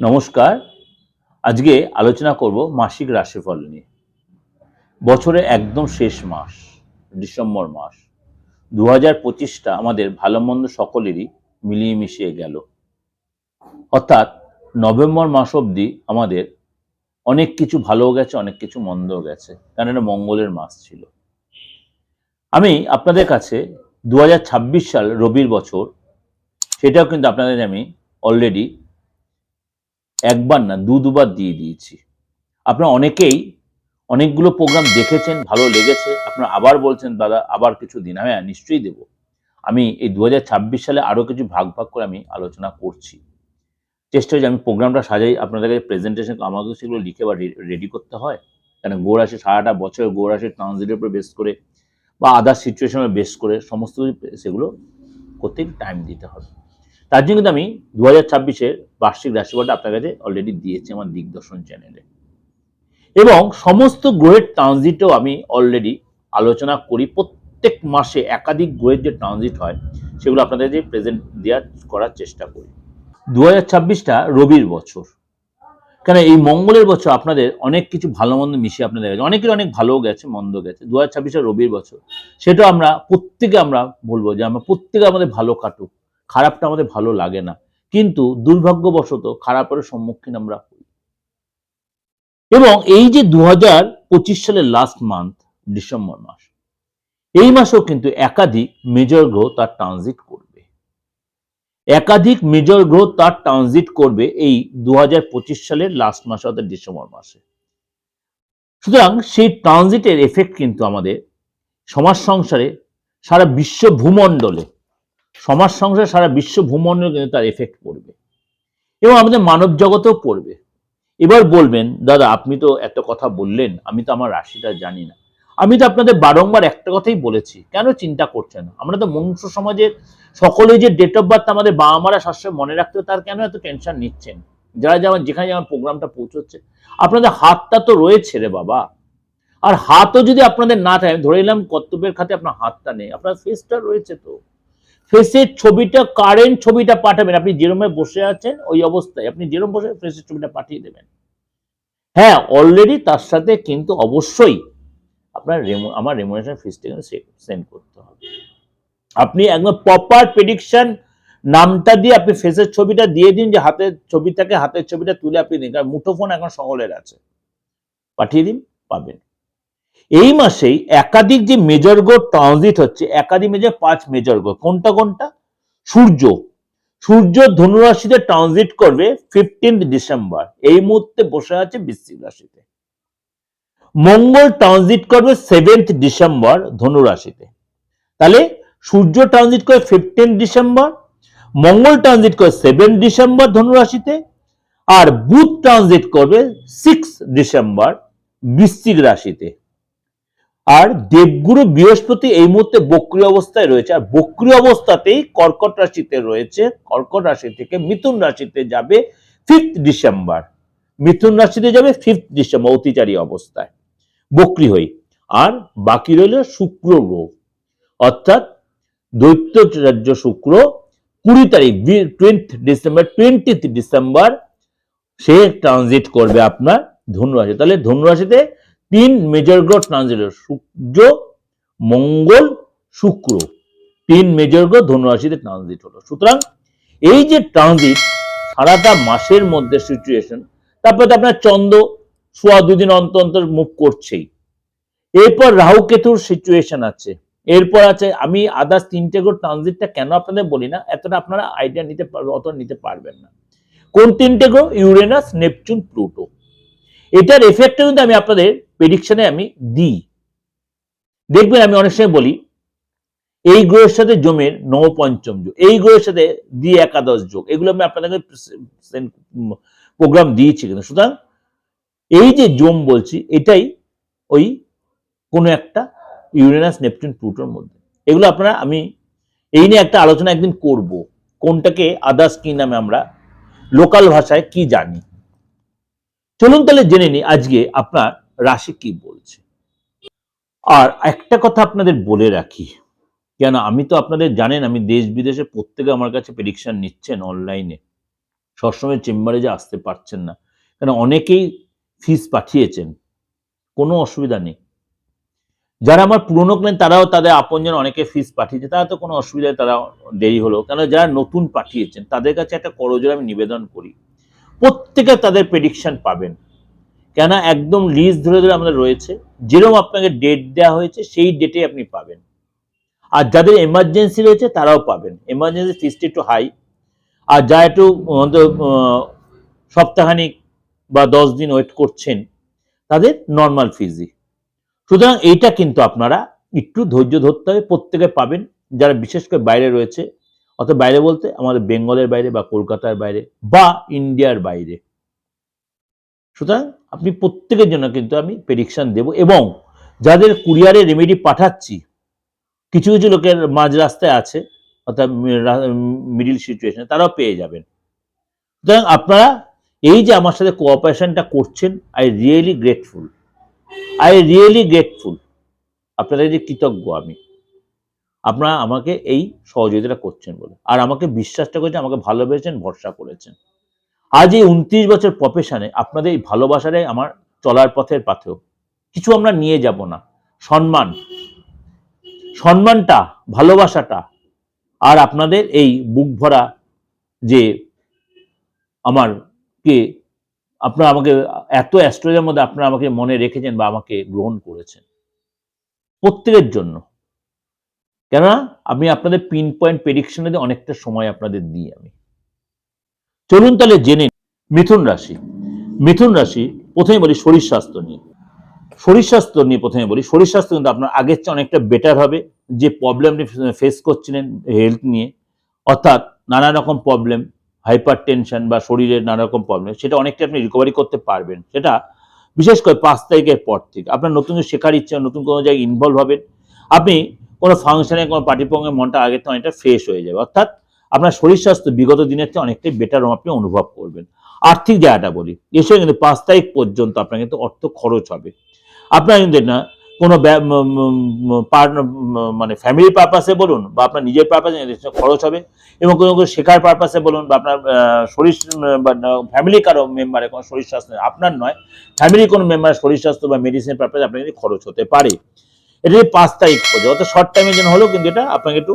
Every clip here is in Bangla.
নমস্কার। আজকে আলোচনা করব মাসিক রাশিফল নিয়ে। বছরের একদম শেষ মাস, ডিসেম্বর মাস। দু হাজার পঁচিশটা আমাদের ভালো মন্দ সকলেরই মিলিয়ে মিশিয়ে গেল। অর্থাৎ নভেম্বর মাস অবধি আমাদের অনেক কিছু ভালোও গেছে, অনেক কিছু মন্দও গেছে। কারণ এটা মঙ্গলের মাস ছিল। আমি আপনাদের কাছে দু হাজার ছাব্বিশ সাল রবির বছর, সেটাও কিন্তু আপনাদের আমি অলরেডি একবার না, দু দুবার দিয়ে দিয়েছি। আপনারা অনেকেই অনেকগুলো প্রোগ্রাম দেখেছেন, ভালো লেগেছে। আপনারা আবার বলছেন, দাদা, আবার কিছু দিন। হ্যাঁ নিশ্চয়ই দেব। আমি এই দু হাজার ছাব্বিশ সালে আরও কিছু ভাগ ভাগ করে আমি আলোচনা করছি। চেষ্টা হচ্ছে আমি প্রোগ্রামটা সাজাই। আপনাদের কাছে প্রেজেন্টেশন আমাকে সেগুলো লিখে বা রেডি করতে হয়। কেন গৌরাশি সারাটা বছর গৌরাশির ট্রানজিটের উপর বেস করে বা আদার সিচুয়েশনের বেস করে, সমস্ত সেগুলো করতে টাইম দিতে হবে। তার জন্য কিন্তু আমি দু হাজার ছাব্বিশের বার্ষিক রাশিফলটা আপনার কাছে অলরেডি দিয়েছি আমার দিগদর্শন চ্যানেলে এবং সমস্ত গ্রহের ট্রানজিটও আমি অলরেডি আলোচনা করি। প্রত্যেক মাসে একাধিক গ্রহের যে ট্রানজিট হয়, সেগুলো আপনাদের যে প্রেজেন্ট দেওয়ার, করার চেষ্টা করি। দু হাজার ছাব্বিশটা রবির বছর। কেন এই মঙ্গলের বছর আপনাদের অনেক কিছু ভালো মন্দ মিশিয়ে আপনাদের গেছে। অনেকের অনেক ভালোও গেছে মন্দ গেছে। দু হাজার রবির বছর। সেটা আমরা প্রত্যেকে আমরা বলব যে আমরা প্রত্যেকে আমাদের ভালো কাটুক। খারাপটা আমাদের ভালো লাগে না। কিন্তু দুর্ভাগ্যবশত খারাপের সম্মুখীন আমরা হই। এবং এই যে দু হাজার পঁচিশ সালের লাস্ট মান্থ ডিসেম্বর মাস, এই মাসেও কিন্তু একাধিক মেজর গ্রহ তার ট্রানজিট করবে। একাধিক মেজর গ্রহ তার ট্রানজিট করবে এই দু হাজার পঁচিশ সালের লাস্ট মাসে, অর্থাৎ ডিসেম্বর মাসে। সুতরাং সেই ট্রানজিটের এফেক্ট কিন্তু আমাদের সমাজ সংসারে, সারা বিশ্ব ভূমণ্ডলে সমাজ সংসারে সারা বিশ্ব ভূমণ্ডলে তার এফেক্ট পড়বে। এবং আমাদের মানব জগতেও পড়বে। এবার বলবেন, দাদা, আপনি তো এত কথা বললেন, আমি তো আমার রাশিটা জানি না। আমি তো আপনাদের বারংবার একটা কথাই বলেছি, কেন চিন্তা করছেন আমরা তো মনুষ্য সমাজের সকলে যে ডেট অফ বার্থ আমাদের বাবা মারা সবসময় মনে রাখতে তার কেন এত টেনশন নিচ্ছেন? যারা যেমন যেখানে যেমন প্রোগ্রামটা পৌঁছচ্ছে, আপনাদের হাতটা তো রয়েছে রে বাবা। আর হাতও যদি আপনাদের না থাকে ধরে নিলাম কর্তব্যের খাতে আপনার হাতটা নেই, আপনার ফেসটা রয়েছে তো। ফেসের ছবিটা কারেন্ট ছবিটা পাঠাবেন। আপনি যেরমে বসে আছেন, ওই অবস্থায় আপনি যেরম বসে ফেসের ছবিটা পাঠিয়ে দেবেন। হ্যাঁ অলরেডি তার সাথে কিন্তু অবশ্যই আপনার আমার রেমুনেশন ফিসটা কিন্তু সেন্ড করতে হবে। আপনি একদম প্রপার প্রেডিকশন নামটা দিয়ে আপনি ফেসের ছবিটা দিয়ে দিন যে হাতের ছবিটাকে হাতের ছবিটা তুলে আপনি দিন। কারণ মুঠোফোন এখন সকলের আছে। পাঠিয়ে দিন, পাবেন। এই মাসেই একাধিক যে মেজর গ্রহ ট্রানজিট হচ্ছে, একাধিক মেজর পাঁচ মেজর গ্রহ কোনটা কোনটা? সূর্য। সূর্য ধনুরাশিতে ট্রানজিট করবে ফিফটিন্থ ডিসেম্বর এই মুহূর্তে বসে আছে বৃশ্চিক রাশিতে। মঙ্গল ট্রানজিট করবে সেভেন্থ ডিসেম্বর ধনুরাশিতে। তাহলে সূর্য ট্রানজিট করে ফিফটিন ডিসেম্বর মঙ্গল ট্রানজিট করে সেভেন ডিসেম্বর ধনুরাশিতে, আর বুধ ট্রানজিট করবে সিক্স ডিসেম্বর বৃশ্চিক রাশিতে। আর দেবগুরু বৃহস্পতি এই মুহূর্তে বক্রী অবস্থায় রয়েছে। আর বক্রী অবস্থাতেই কর্কট রাশিতে রয়েছে। কর্কট রাশি থেকে মিথুন রাশিতে যাবে ফিফথ ডিসেম্বর মিথুন রাশিতে যাবে ফিফথ ডিসেম্বর অতিচারী অবস্থায়। বক্রী হয়ে আর বাকি রইল শুক্র গ্রহ। অর্থাৎ দৈত্য রাজ্য শুক্র কুড়ি তারিখ টোয়েন্থ ডিসেম্বর টোয়েন্টিথ ডিসেম্বর সে ট্রানজিট করবে আপনার ধনুরাশি তাহলে ধনুরাশিতে তিন মেজর গ্রহ ট্রানজিট সূর্য মঙ্গল, শুক্র। তিন মেজর গ্রহ ধনুরাশিতে ট্রানজিট হলো। সুতরাং এই যে ট্রানজিট সারাটা মাসের মধ্যে সিচুয়েশন তারপরে আপনার চন্দ্র, সোয়া দুদিন অন্তর অন্তর মুভ করছেই। এরপর রাহু কেতুর সিচুয়েশন আছে। এরপর আছে, আমি আদার্স তিনটে গ্রহ ট্রানজিটটা কেন আপনাদের বলি না? এতটা আপনারা আইডিয়া নিতে পারবেন অত নিতে পারবেন না। কোন তিনটে গ্রহ? Uranus, Neptune, Pluto. এটার এফেক্টটা কিন্তু আমি আপনাদের প্রেডিকশনে আমি দিই। দেখবেন আমি অনেক সময় বলি, এই গ্রহের সাথে জমের নবপঞ্চম যোগ, এই গ্রহের সাথে দ্বি একাদশ যোগ, এগুলো আমি আপনাদের প্রোগ্রাম দিয়েছি কিন্তু সুতরাং এই যে জম বলছি, এটাই ওই কোনো একটা ইউরেনাস নেপচুন প্লুটোর মধ্যে। এগুলো আপনারা আমি, এই নিয়ে একটা আলোচনা একদিন করব, কোনটাকে আদার্স কি নামে আমরা লোকাল ভাষায় কি জানি। চলুন তাহলে জেনে নিই আজকে আপনার রাশি কি বলছে। আর একটা কথা আপনাদের বলে রাখি, কেন আমি তো আপনাদের জানেন, আমি দেশ বিদেশে প্রত্যেকে আমার কাছে প্রেডিকশন নিচ্ছেন অনলাইনে সবসময় চেম্বারে যে আসতে পারছেন না। কেন অনেকেই ফিস পাঠিয়েছেন, কোনো অসুবিধা নেই। যারা আমার পুরনো ক্লায়েন্ট তারাও তাদের আপনজন অনেকে ফিস পাঠিয়েছে, তারা তো কোনো অসুবিধায় তারা দেরি হলো। কেন যারা নতুন পাঠিয়েছেন, তাদের কাছে একটা করজোর আমি নিবেদন করি। প্রত্যেকে তাদের প্রেডিকশন পাবেন। কেন একদম লিস্ট ধরে ধরে আমাদের রয়েছে। যেরকম আপনাকে ডেট দেওয়া হয়েছে, সেই ডেটে আপনি পাবেন। আর যাদের এমার্জেন্সি রয়েছে, তারাও পাবেন। এমার্জেন্সি ফিসটি একটু হাই আর যা একটু সপ্তাহখানিক বা দশ দিন ওয়েট করছেন, তাদের নর্মাল ফিজি সুতরাং এইটা কিন্তু আপনারা একটু ধৈর্য ধরতে হবে। প্রত্যেকে পাবেন। যারা বিশেষ করে বাইরে রয়েছে অর্থাৎ বাইরে বলতে আমাদের বেঙ্গলের বাইরে বা কলকাতার বাইরে বা ইন্ডিয়ার বাইরে। সুতরাং আপনি প্রত্যেকের জন্য কিন্তু আমি প্রেডিকশন দেব এবং যাদের কুরিয়ারে রেমেডি পাঠাচ্ছি, কিছু কিছু লোকের মাঝ রাস্তায় আছে, অর্থাৎ মিডিল সিচুয়েশনে তারাও পেয়ে যাবেন। সুতরাং আপনারা এই যে আমার সাথে কোঅপারেশনটা করছেন I really grateful I really grateful আপনাদের যে কৃতজ্ঞ আমি। আপনারা আমাকে এই সহযোগিতাটা করছেন বলে। আর আমাকে বিশ্বাসটা করেছেন, আমাকে ভালোবেসেছেন, ভরসা করেছেন। আজ এই উনত্রিশ বছর প্রফেশনে আপনাদের এই ভালোবাসাটাই আমার চলার পথের পাথেও কিছু আমরা নিয়ে যাব না। সম্মান। সম্মানটা, ভালোবাসাটা। আর আপনাদের এই বুক ভরা যে আমার কে আপনারা আমাকে এত অ্যাস্ট্রোলজির মধ্যে আপনারা আমাকে মনে রেখেছেন বা আমাকে গ্রহণ করেছেন। প্রত্যেকের জন্য। কেননা আমি আপনাদের পিন পয়েন্ট প্রেডিকশনে অনেকটা সময় আপনাদের দিই আমি। চলুন তাহলে জেনে মিথুন রাশি। মিথুন রাশি, প্রথমে বলি শরীর স্বাস্থ্য নিয়ে। শরীর স্বাস্থ্য নিয়ে প্রথমে বলি, শরীর স্বাস্থ্য কিন্তু আপনার আগের চেয়ে অনেকটা বেটার হবে, যে প্রবলেম ফেস করছিলেন হেলথ নিয়ে। অর্থাৎ নানা রকম প্রবলেম হাইপার টেনশন বা শরীরের নানা রকম প্রবলেম সেটা অনেকটা আপনি রিকভারি করতে পারবেন। সেটা বিশেষ করে পাঁচ তারিখের পর থেকে। আপনার নতুন শেখার ইচ্ছা, নতুন কোনো জায়গায় ইনভলভ হবেন, আপনি কোনো ফাংশনে, কোনো পার্টি প্রোগ্রামে মনটা আগের থেকে অনেকটা ফ্রেশ হয়ে যাবে। অর্থাৎ আপনার শরীর স্বাস্থ্য বিগত দিনের চেয়ে অনেকটাই বেটার আপনি অনুভব করবেন। আর্থিক জায়গাটা বলি এসে কিন্তু পাঁচ তারিখ পর্যন্ত আপনার কিন্তু অর্থ খরচ হবে। আপনার কিন্তু না, কোনো মানে ফ্যামিলি পারপাসে বলুন বা আপনার নিজের পারপাসে খরচ হবে এবং কোনো কোনো শেখার পারপাসে বলুন বা আপনার শরীর ফ্যামিলি কারও মেম্বারে কোনো শরীর স্বাস্থ্য আপনার নয় ফ্যামিলি কোনো মেম্বারের শরীর স্বাস্থ্য বা মেডিসিনের পারপাসে আপনার কিন্তু খরচ হতে পারে। এটা পাঁচ তারিখ পর্যন্ত। অত শর্ট টাইমের জন্য হলেও কিন্তু এটা আপনাকে একটু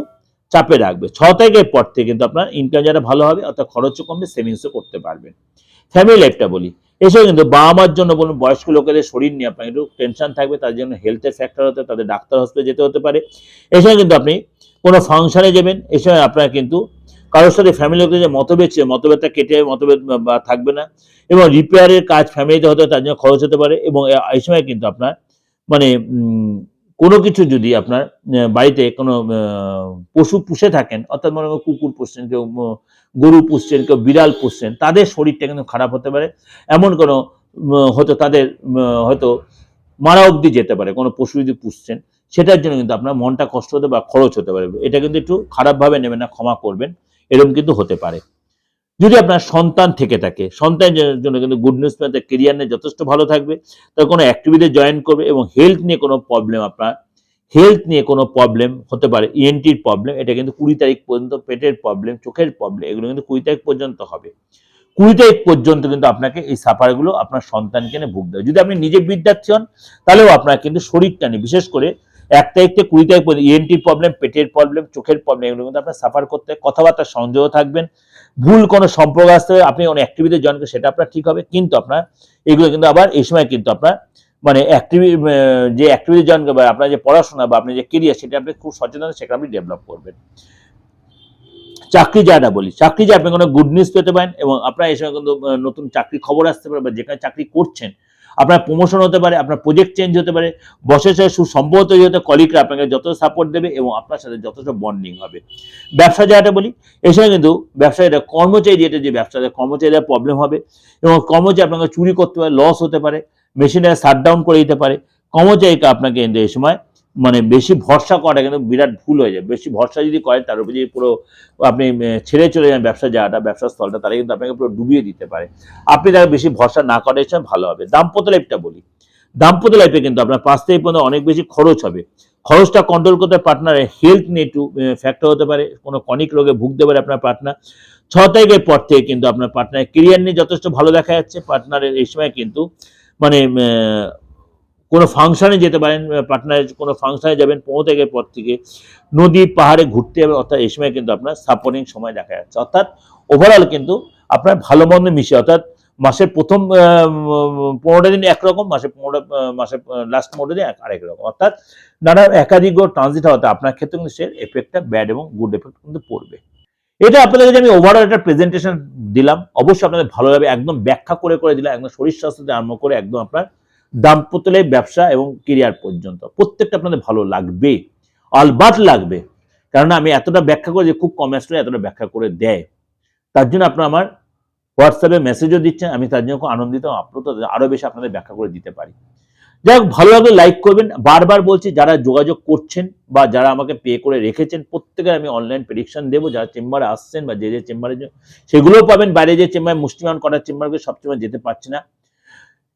চাপে রাখবে। ছ তারিখের পর থেকে কিন্তু আপনার ইনকাম যারা ভালো হবে, অর্থাৎ খরচও কমবে সেভিংসও করতে পারবেন। ফ্যামিলি লাইফটা বলি। এসব কিন্তু বাবা মার জন্য বলুন, বয়স্ক লোকেদের শরীর নিয়ে আপনার একটু টেনশন থাকবে, তার জন্য হেলথের ফ্যাক্টর হতে, তাদের ডাক্তার হসপিটালে যেতে হতে পারে। এসব কিন্তু আপনি কোনো ফাংশনে যাবেন এই সময় আপনার কিন্তু কারোর সাথে ফ্যামিলি লোকের যে মতভেদ ছিল মতভেদটা কেটে মতভেদ থাকবে না। এবং রিপেয়ারের কাজ ফ্যামিলিতে হতে, তার জন্য খরচ হতে পারে। এবং এই সময় কিন্তু আপনার মানে কোনো কিছু যদি আপনার বাড়িতে কোনো পশু পুষে থাকেন, অর্থাৎ মনে করুন কুকুর পুষছেন, কেউ গরু পুষছেন, কেউ বিড়াল পুষছেন, তাদের শরীরটা কিন্তু খারাপ হতে পারে। এমন কোনো হয়তো তাদের হয়তো মারা অবধি যেতে পারে, কোনো পশু যদি পুষছেন, সেটার জন্য কিন্তু আপনার মনটা কষ্ট হতে বা খরচ হতে পারে। এটা কিন্তু একটু খারাপভাবে নেবেন না, ক্ষমা করবেন, এরকম কিন্তু হতে পারে। যদি আপনার সন্তান থেকে থাকে, সন্তানের জন্য কিন্তু গুড নিউজ পেতে কেরিয়ার নিয়ে যথেষ্ট ভালো থাকবে, তার কোনো অ্যাক্টিভিটি জয়েন করবে এবং হেলথ নিয়ে কোনো প্রবলেম আপনার হেলথ নিয়ে কোনো প্রবলেম হতে পারে ইএনটির প্রবলেম এটা কিন্তু কুড়ি তারিখ পর্যন্ত পেটের প্রবলেম চোখের প্রবলেম এগুলো কিন্তু কুড়ি তারিখ পর্যন্ত হবে। কুড়ি তারিখ পর্যন্ত কিন্তু আপনাকে এই সাফারগুলো আপনার সন্তানকে নিয়ে ভুগতে হবে যদি আপনি নিজে বিদ্যার্থী হন, তাহলেও আপনার কিন্তু শরীরটা নিয়ে, বিশেষ করে এক তারিখ থেকে কুড়ি তারিখ পর্যন্ত ইএনটির প্রবলেম পেটের প্রবলেম চোখের প্রবলেম এগুলো কিন্তু আপনার সাফার করতে কথাবার্তা সংযোগ থাকবেন। ভুল কোনো সম্পর্ক আসতে হবে আপনি কোনো অ্যাক্টিভিটি জয়েন করেন সেটা আপনার ঠিক হবে। কিন্তু আপনার এগুলো কিন্তু আবার এই সময় কিন্তু আপনার মানে অ্যাক্টিভি যে অ্যাক্টিভিটি জয়েন করবে, আপনার যে পড়াশোনা বা আপনার যে কেরিয়ার সেটা আপনি খুব সচেতন সেটা আপনি ডেভেলপ করবেন। চাকরি যাটা বলি। চাকরি যে আপনি কোনো গুড নিউজ পেতে পারেন এবং আপনার এই সময় কিন্তু নতুন চাকরি খবর আসতে পারে বা যেখানে চাকরি করছেন আপনার প্রমোশন হতে পারে, আপনার প্রজেক্ট চেঞ্জ হতে পারে বসের সাথে সুসম্পর্ক তৈরি হতে কলিগরা আপনাকে যত সাপোর্ট দেবে এবং আপনার সাথে যথেষ্ট বন্ডিং হবে। ব্যবসা জায়গাটা বলি সময় কিন্তু ব্যবসায়ীরা কর্মচারী যেটা যে ব্যবসাতে কর্মচারীরা প্রবলেম হবে এবং কর্মচারী আপনাকে চুরি করতে পারে লস হতে পারে মেশিনের শাট ডাউন করে দিতে পারে, কর্মচারীকে আপনাকে এই সময় মানে বেশি ভরসা করা কিন্তু বিরাট ভুল হয়ে যায়। বেশি ভরসা যদি করেন, তার উপর যদি পুরো আপনি ছেড়ে চলে যান ব্যবসা জায়গাটা ব্যবসা স্থলটা, তাহলে কিন্তু আপনাকে পুরো ডুবিয়ে দিতে পারে। আপনি তাকে বেশি ভরসা না করে সময় ভালো হবে। দাম্পত্য লাইফটা বলি। দাম্পত্য লাইফে কিন্তু আপনার পাঁচ থেকে পর্যন্ত অনেক বেশি খরচ হবে। খরচটা কন্ট্রোল করতে পার্টনারের হেলথ নিয়ে একটু ফ্যাক্টর হতে পারে। কোনো কনিক রোগে ভুগতে পারে আপনার পার্টনার ছ তারিখের পর থেকে কিন্তু আপনার পার্টনারের কেরিয়ার নিয়ে যথেষ্ট ভালো দেখা যাচ্ছে। পার্টনারের এই সময় কিন্তু মানে কোনো ফাংশানে যেতে পারেন পার্টনারের কোনো ফাংশানে যাবেন পনেরো তারিখের পর থেকে নদী পাহাড়ে ঘুরতে যাবেন অর্থাৎ এই সময় কিন্তু আপনার সাপোর্টিং সময় দেখা যাচ্ছে। অর্থাৎ ওভারঅল কিন্তু আপনার ভালো মন্দ মিশে অর্থাৎ মাসের প্রথম পনেরোটা দিন একরকম মাসে পনেরোটা আহ, মাসের লাস্ট পনেরো দিন আরেক রকম। অর্থাৎ নানা একাধিক ট্রানজিট হওয়াতে আপনার ক্ষেত্রে কিন্তু সে এফেক্টটা ব্যাড এবং গুড এফেক্ট কিন্তু পড়বে। এটা আপনাদের কাছে আমি ওভারঅল একটা প্রেজেন্টেশন দিলাম। অবশ্যই আপনাদের ভালো লাগবে একদম ব্যাখ্যা করে করে দিলাম একদম শরীর স্বাস্থ্য আরম্ভ করে একদম আপনার দাম্পত্য লাইফ, ব্যবসা এবং কেরিয়ার পর্যন্ত। প্রত্যেকটা আপনাদের ভালো লাগবে অলবাত লাগবে। কারণ আমি এতটা ব্যাখ্যা করে যে খুব কম আসলে এতটা ব্যাখ্যা করে দেয়। তার জন্য আপনারা আমার হোয়াটসঅ্যাপে মেসেজও দিচ্ছেন আমি তার জন্য খুব আনন্দিত আপনার তো আরও বেশি আপনাদের ব্যাখ্যা করে দিতে পারি। যাই হোক ভালো লাগলে লাইক করবেন। বারবার বলছি যারা যোগাযোগ করছেন বা যারা আমাকে পে করে রেখেছেন প্রত্যেকের আমি অনলাইন প্রেডিকশন দেবো। যারা চেম্বারে আসছেন বা যে যে চেম্বারে সেগুলোও পাবেন। বাইরে যে চেম্বার মুষ্টিমান করার চেম্বারকে সবসময় যেতে পারছি না।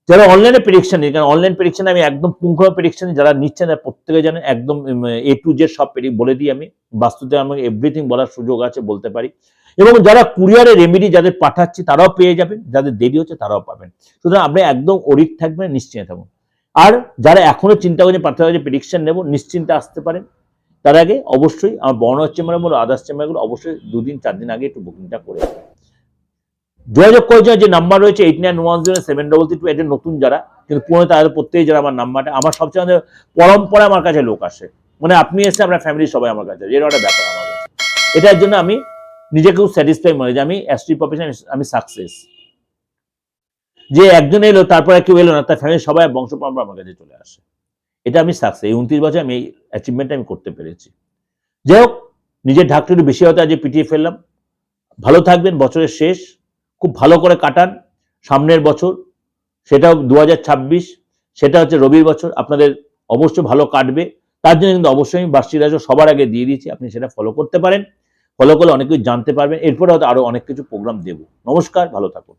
যারা অনলাইনে প্রেডিকশন নিই কারণ অনলাইন প্রেডিকশন আমি একদম পুঙ্খ প্রেডিকশন যারা নিচ্ছেন প্রত্যেকে জানেন, একদম এ টু জেড সব বলে দিই আমি, বাস্তুতে আমাকে এভরিথিং বলার সুযোগ আছে বলতে পারি। এবং যারা কুরিয়ারে রেমেডি যাদের পাঠাচ্ছি, তারাও পেয়ে যাবেন, যাদের দেরি হচ্ছে তারাও পাবেন। সুতরাং আপনি একদম অরিক থাকবেন, নিশ্চিন্তে থাকুন। আর যারা এখনও চিন্তা করছেন পাঠাতে যে প্রেডিকশন নেব, নিশ্চিন্তে আসতে পারেন। তার আগে অবশ্যই আমার বর্ণার চেম্বারে বলো আদার্স চেম্বারগুলো অবশ্যই দুদিন চার দিন আগে একটু বুকিংটা করে নেবেন। যোগাযোগ করেছে যে নাম্বার রয়েছে eight nine one zero seven double three two এটা নতুন যারা, কিন্তু পুরনো তাদের প্রত্যেকে যারা আমার নাম্বারটা আমার সবচেয়ে পরম্পরা আমার কাছে লোক আসে। মানে আপনি এসে আপনার ফ্যামিলির সবাই আমার কাছে এর একটা ব্যাপার আমার কাছে এটার জন্য আমি নিজেকেও স্যাটিসফাই মনে যে আমি অ্যাস্ট্রি প্রফেশন আমি সাকসেস যে একজন এলো, তারপরে কেউ এলো না, তার ফ্যামিলির সবাই বংশ পরম্পরা আমার কাছে চলে আসে। এটা আমি সাকসেস এই উনত্রিশ বছর আমি এই অ্যাচিভমেন্টটা আমি করতে পেরেছি। যাই হোক, নিজের ঢাকটা একটু বেশি হতে আজকে পিটিয়ে ফেললাম। ভালো থাকবেন, বছরের শেষ। খুব ভালো করে কাটান সামনের বছর। সেটাও দু হাজার ছাব্বিশ, সেটা হচ্ছে রবির বছর। আপনাদের অবশ্যই ভালো কাটবে। তার জন্য কিন্তু অবশ্যই আমি বার্ষিক রাজ্য সবার আগে দিয়ে দিয়েছি। আপনি সেটা ফলো করতে পারেন। ফলো করলে অনেক কিছু জানতে পারবেন। এরপরে হয়তো আরও অনেক কিছু প্রোগ্রাম দেব। নমস্কার, ভালো থাকুন।